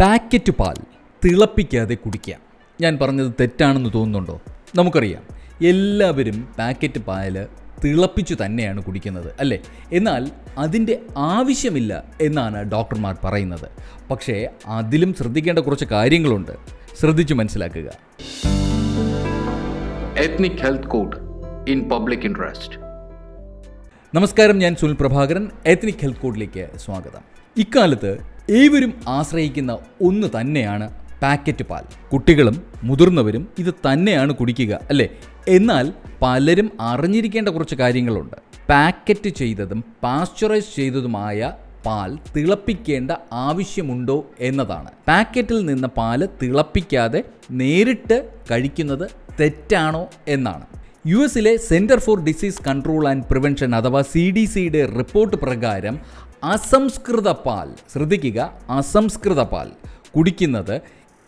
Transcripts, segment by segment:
Packet പാൽ തിളപ്പിക്കാതെ കുടിക്കുക. ഞാൻ പറഞ്ഞത് തെറ്റാണെന്ന് തോന്നുന്നുണ്ടോ? നമുക്കറിയാം. എല്ലാവരും പാക്കറ്റ് പാൽ തിളപ്പിച്ചു തന്നെയാണ് കുടിക്കുന്നത് അല്ലേ? എന്നാൽ അതിന്റെ ആവശ്യമില്ല എന്നാണ് ഡോക്ടർമാർ പറയുന്നത്. പക്ഷേ അതിലും ശ്രദ്ധിക്കേണ്ട കുറച്ച് കാര്യങ്ങളുണ്ട്. ശ്രദ്ധിച്ചു മനസ്സിലാക്കുക. Ethnic health code in public interest നമസ്കാരം ഞാൻ സുനിൽ പ്രഭാകരൻ. എത്നിക് ഹെൽത്ത് കോഡിലേക്ക് സ്വാഗതം. ഇക്കാലത്ത് ഏവരും ആശ്രയിക്കുന്ന ഒന്ന് തന്നെയാണ് പാക്കറ്റ് പാൽ. കുട്ടികളും മുതിർന്നവരും ഇത് തന്നെയാണ് കുടിക്കുക അല്ലേ? എന്നാൽ പലരും അറിഞ്ഞിരിക്കേണ്ട കുറച്ച് കാര്യങ്ങളുണ്ട്. പാക്കറ്റ് ചെയ്തതും പാസ്ചറൈസ് ചെയ്തതുമായ പാൽ തിളപ്പിക്കേണ്ട ആവശ്യമുണ്ടോ എന്നതാണ്. പാക്കറ്റിൽ നിന്ന് പാൽ തിളപ്പിക്കാതെ നേരിട്ട് കഴിക്കുന്നത് തെറ്റാണോ എന്നാണ്. യു എസിലെ centre for disease control and prevention അഥവാ സി ഡി സിയുടെ റിപ്പോർട്ട് പ്രകാരം അസംസ്കൃത പാൽ ശ്രദ്ധിക്കുക അസംസ്കൃത പാൽ കുടിക്കുന്നത്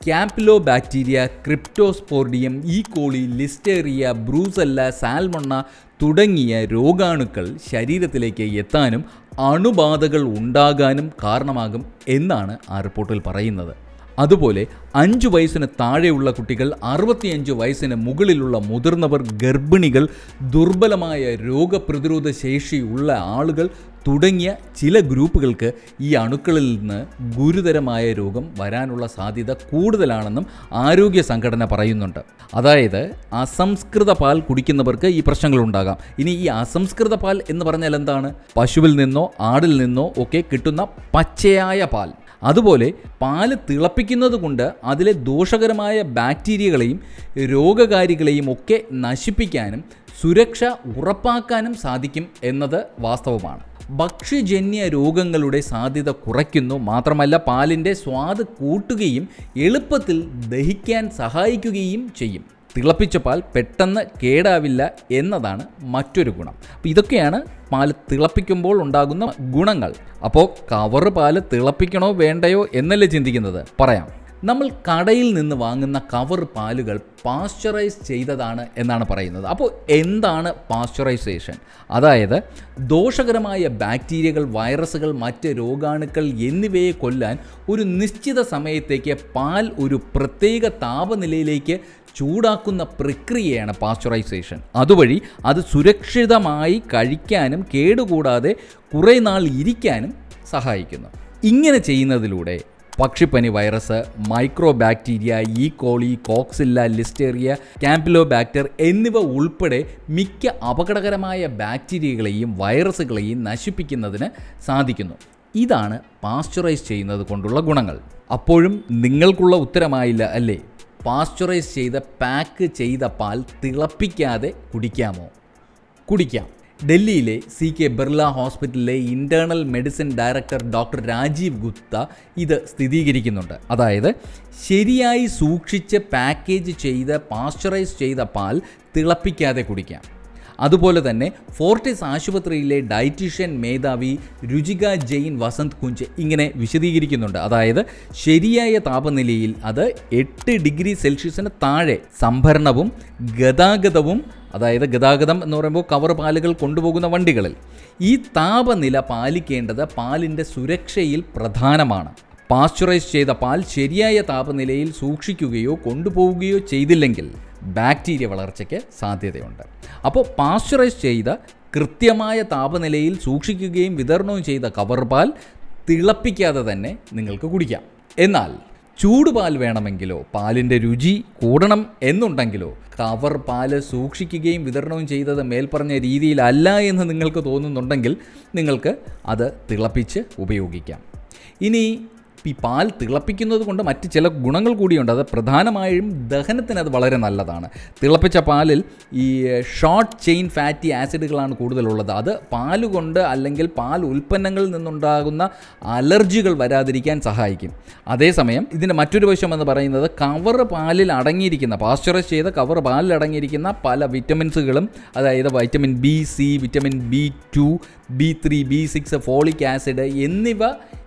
ക്യാപ്ലോ ബാക്ടീരിയ ക്രിപ്റ്റോസ്പോർഡിയം ഈ കോളി ലിസ്റ്റേറിയ ബ്രൂസല്ല സാൽമണ്ണ തുടങ്ങിയ രോഗാണുക്കൾ ശരീരത്തിലേക്ക് എത്താനും അണുബാധകൾ ഉണ്ടാകാനും കാരണമാകും എന്നാണ് ആ റിപ്പോർട്ടിൽ പറയുന്നത്. അതുപോലെ അഞ്ച് വയസ്സിന് താഴെയുള്ള കുട്ടികൾ അറുപത്തിയഞ്ച് വയസ്സിന് മുകളിലുള്ള മുതിർന്നവർ ഗർഭിണികൾ ദുർബലമായ രോഗപ്രതിരോധ ശേഷിയുള്ള ആളുകൾ തുടങ്ങിയ ചില ഗ്രൂപ്പുകൾക്ക് ഈ അണുക്കളിൽ നിന്ന് ഗുരുതരമായ രോഗം വരാനുള്ള സാധ്യത കൂടുതലാണെന്നും ആരോഗ്യ സംഘടന പറയുന്നുണ്ട്. അതായത് അസംസ്കൃത പാൽ കുടിക്കുന്നവർക്ക് ഈ പ്രശ്നങ്ങളുണ്ടാകാം ഇനി ഈ അസംസ്കൃത പാൽ എന്ന് പറഞ്ഞാൽ എന്താണ്? പശുവിൽ നിന്നോ ആടിൽ നിന്നോ ഒക്കെ കിട്ടുന്ന പച്ചയായ പാൽ. അതുപോലെ പാൽ തിളപ്പിക്കുന്നത് കൊണ്ട് അതിലെ ദോഷകരമായ ബാക്ടീരിയകളെയും രോഗകാരികളെയും ഒക്കെ നശിപ്പിക്കാനും സുരക്ഷ ഉറപ്പാക്കാനും സാധിക്കും എന്നത് വാസ്തവമാണ്. ഭക്ഷ്യജന്യ രോഗങ്ങളുടെ സാധ്യത കുറയ്ക്കുന്നു. മാത്രമല്ല പാലിന്റെ സ്വാദ് കൂട്ടുകയും എളുപ്പത്തിൽ ദഹിക്കാൻ സഹായിക്കുകയും ചെയ്യും. തിളപ്പിച്ച പാൽ പെട്ടെന്ന് കേടാവില്ല എന്നതാണ് മറ്റൊരു ഗുണം. അപ്പോൾ ഇതൊക്കെയാണ് പാൽ തിളപ്പിക്കുമ്പോൾ ഉണ്ടാകുന്ന ഗുണങ്ങൾ. അപ്പോൾ കവർ പാൽ തിളപ്പിക്കണോ വേണ്ടയോ എന്നല്ലേ ചിന്തിക്കുന്നത്? പറയാം. നമ്മൾ കടയിൽ നിന്ന് വാങ്ങുന്ന കവർ പാലുകൾ പാസ്ചറൈസ് ചെയ്തതാണ് എന്നാണ് പറയുന്നത്. അപ്പോൾ എന്താണ് പാസ്ചറൈസേഷൻ അതായത് ദോഷകരമായ ബാക്ടീരിയകൾ വൈറസുകൾ മറ്റ് രോഗാണുക്കൾ എന്നിവയെ കൊല്ലാൻ ഒരു നിശ്ചിത സമയത്തേക്ക് പാൽ ഒരു പ്രത്യേക താപനിലയിലേക്ക് ചൂടാക്കുന്ന പ്രക്രിയയാണ് പാസ്ചറൈസേഷൻ. അതുവഴി അത് സുരക്ഷിതമായി കഴിക്കാനും കേടുകൂടാതെ കുറേ നാൾ ഇരിക്കാനും സഹായിക്കുന്നു. ഇങ്ങനെ ചെയ്യുന്നതിലൂടെ പക്ഷിപ്പനി വൈറസ് മൈക്രോ ബാക്ടീരിയ ഈ കോളി കോക്സില്ല ലിസ്റ്റേറിയ ക്യാമ്പിലോ ബാക്ടർ എന്നിവ ഉൾപ്പെടെ മിക്ക അപകടകരമായ ബാക്ടീരിയകളെയും വൈറസുകളെയും നശിപ്പിക്കുന്നതിന് സാധിക്കുന്നു. ഇതാണ് പാസ്ചറൈസ് ചെയ്യുന്നത് കൊണ്ടുള്ള ഗുണങ്ങൾ. അപ്പോഴും നിങ്ങൾക്കുള്ള ഉത്തരമായില്ല അല്ലേ? പാസ്ചറൈസ് ചെയ്ത പാക്ക് ചെയ്ത പാൽ തിളപ്പിക്കാതെ കുടിക്കാമോ? കുടിക്കാം. ഡൽഹിയിലെ സി കെ ബിർള ഹോസ്പിറ്റലിലെ internal medicine director doctor Rajeev Gupta ഇത് സ്ഥിരീകരിക്കുന്നുണ്ട്. അതായത് ശരിയായി സൂക്ഷിച്ച് പാക്കേജ് ചെയ്ത് പാസ്ചറൈസ് ചെയ്ത പാൽ തിളപ്പിക്കാതെ കുടിക്കാം. അതുപോലെ തന്നെ ഫോർട്ടിസ് ആശുപത്രിയിലെ ഡയറ്റീഷ്യൻ മേധാവി രുചിക ജെയിൻ വസന്ത് കുഞ്ച് ഇങ്ങനെ വിശദീകരിക്കുന്നുണ്ട്. അതായത് ശരിയായ താപനിലയിൽ അത് എട്ട് ഡിഗ്രി സെൽഷ്യസിന് താഴെ സംഭരണവും ഗതാഗതവും അതായത് ഗതാഗതം എന്ന് പറയുമ്പോൾ കവർ പാലുകൾ കൊണ്ടുപോകുന്ന വണ്ടികളിൽ. ഈ താപനില പാലിക്കേണ്ടത് പാലിന്റെ സുരക്ഷയിൽ പ്രധാനമാണ്. പാസ്ചറൈസ് ചെയ്ത പാൽ ശരിയായ താപനിലയിൽ സൂക്ഷിക്കുകയോ കൊണ്ടുപോവുകയോ ചെയ്തില്ലെങ്കിൽ ബാക്ടീരിയ വളർച്ചയ്ക്ക് സാധ്യതയുണ്ട്. അപ്പോൾ പാസ്ചറൈസ് ചെയ്ത കൃത്യമായ താപനിലയിൽ സൂക്ഷിക്കുകയും വിതരണവും ചെയ്ത കവർ പാൽ തിളപ്പിക്കാതെ തന്നെ നിങ്ങൾക്ക് കുടിക്കാം. എന്നാൽ ചൂടുപാൽ വേണമെങ്കിലോ പാലിന്റെ രുചി കൂടണം എന്നുണ്ടെങ്കിലോ കവർ പാൽ സൂക്ഷിക്കുകയും വിതരണവും ചെയ്തത് മേൽപ്പറഞ്ഞ രീതിയിലല്ല എന്ന് നിങ്ങൾക്ക് തോന്നുന്നുണ്ടെങ്കിൽ നിങ്ങൾക്ക് അത് തിളപ്പിച്ച് ഉപയോഗിക്കാം. ഇനി ഈ പാൽ തിളപ്പിക്കുന്നത് കൊണ്ട് മറ്റ് ചില ഗുണങ്ങൾ കൂടിയുണ്ട്. അത് പ്രധാനമായും ദഹനത്തിന് അത് വളരെ നല്ലതാണ്. തിളപ്പിച്ച പാലിൽ ഈ ഷോർട്ട് ചെയിൻ ഫാറ്റി ആസിഡുകളാണ് കൂടുതലുള്ളത്. അത് പാൽ കൊണ്ട് അല്ലെങ്കിൽ പാൽ ഉൽപ്പന്നങ്ങളിൽ നിന്നുണ്ടാകുന്ന അലർജികൾ വരാതിരിക്കാൻ സഹായിക്കും. അതേസമയം ഇതിന്റെ മറ്റൊരു വശം എന്ന് പറയുന്നത് കവർ പാലിൽ അടങ്ങിയിരിക്കുന്ന പാസ്ചറൈസ് ചെയ്ത കവർ പാലിൽ അടങ്ങിയിരിക്കുന്ന പല വിറ്റമിൻസുകളും അതായത് vitamin B C vitamin B two B three B six folic acid എന്നിവ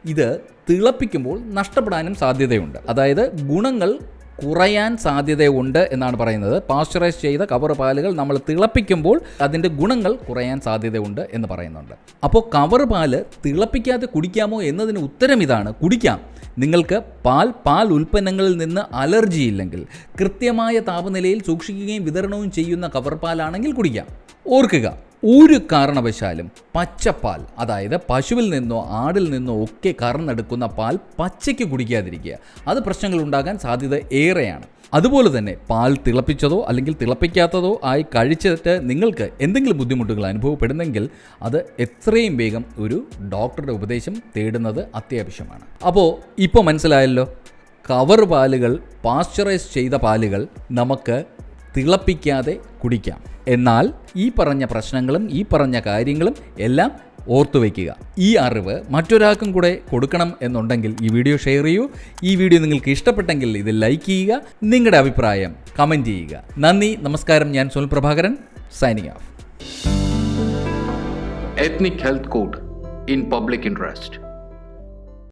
ഇത് തിളപ്പിക്കുമ്പോൾ നഷ്ടപ്പെടാനും സാധ്യതയുണ്ട്. അതായത് ഗുണങ്ങൾ കുറയാൻ സാധ്യതയുണ്ട് എന്നാണ് പറയുന്നത്. പാസ്ചറൈസ് ചെയ്ത കവർ പാലുകൾ നമ്മൾ തിളപ്പിക്കുമ്പോൾ അതിന്റെ ഗുണങ്ങൾ കുറയാൻ സാധ്യതയുണ്ട് എന്ന് പറയുന്നുണ്ട്. അപ്പോൾ കവർ പാൽ തിളപ്പിക്കാതെ കുടിക്കാമോ എന്നതിന് ഉത്തരം ഇതാണ്. കുടിക്കാം. നിങ്ങൾക്ക് പാൽ പാൽ ഉൽപ്പന്നങ്ങളിൽ നിന്ന് അലർജി ഇല്ലെങ്കിൽ കൃത്യമായ താപനിലയിൽ സൂക്ഷിക്കുകയും വിതരണവും ചെയ്യുന്ന കവർ പാലാണെങ്കിൽ കുടിക്കാം. ഓർക്കുക. ഒരു കാരണവശാലും പച്ചപ്പാൽ അതായത് പശുവിൽ നിന്നോ ആടിൽ നിന്നോ ഒക്കെ കറന്നെടുക്കുന്ന പാൽ പച്ചയ്ക്ക് കുടിക്കാതിരിക്കുക. അത് പ്രശ്നങ്ങൾ ഉണ്ടാകാൻ സാധ്യത ഏറെയാണ്. അതുപോലെ തന്നെ പാൽ തിളപ്പിച്ചതോ അല്ലെങ്കിൽ തിളപ്പിക്കാത്തതോ ആയി കഴിച്ചിട്ട് നിങ്ങൾക്ക് എന്തെങ്കിലും ബുദ്ധിമുട്ടുകൾ അനുഭവപ്പെടുന്നെങ്കിൽ അത് എത്രയും വേഗം ഒരു ഡോക്ടറുടെ ഉപദേശം തേടുന്നത് അത്യാവശ്യമാണ്. അപ്പോൾ ഇപ്പോൾ മനസ്സിലായല്ലോ? കവർ പാലുകൾ പാസ്ചറൈസ് ചെയ്ത പാലുകൾ നമുക്ക് തിളപ്പിക്കാതെ കുടിക്കാം. എന്നാൽ ഈ പറഞ്ഞ പ്രശ്നങ്ങളും ഈ പറഞ്ഞ കാര്യങ്ങളും എല്ലാം ഓർത്തു വയ്ക്കുക. ഈ അറിവ് മറ്റൊരാൾക്കും കൂടെ കൊടുക്കണം എന്നുണ്ടെങ്കിൽ ഈ വീഡിയോ ഷെയർ ചെയ്യൂ. ഈ വീഡിയോ നിങ്ങൾക്ക് ഇഷ്ടപ്പെട്ടെങ്കിൽ ഇത് ലൈക്ക് ചെയ്യുക. നിങ്ങളുടെ അഭിപ്രായം കമന്റ് ചെയ്യുക. നന്ദി നമസ്കാരം. ഞാൻ Sunil Prabhakaran. Signing off. Ethnic health code in public Interest.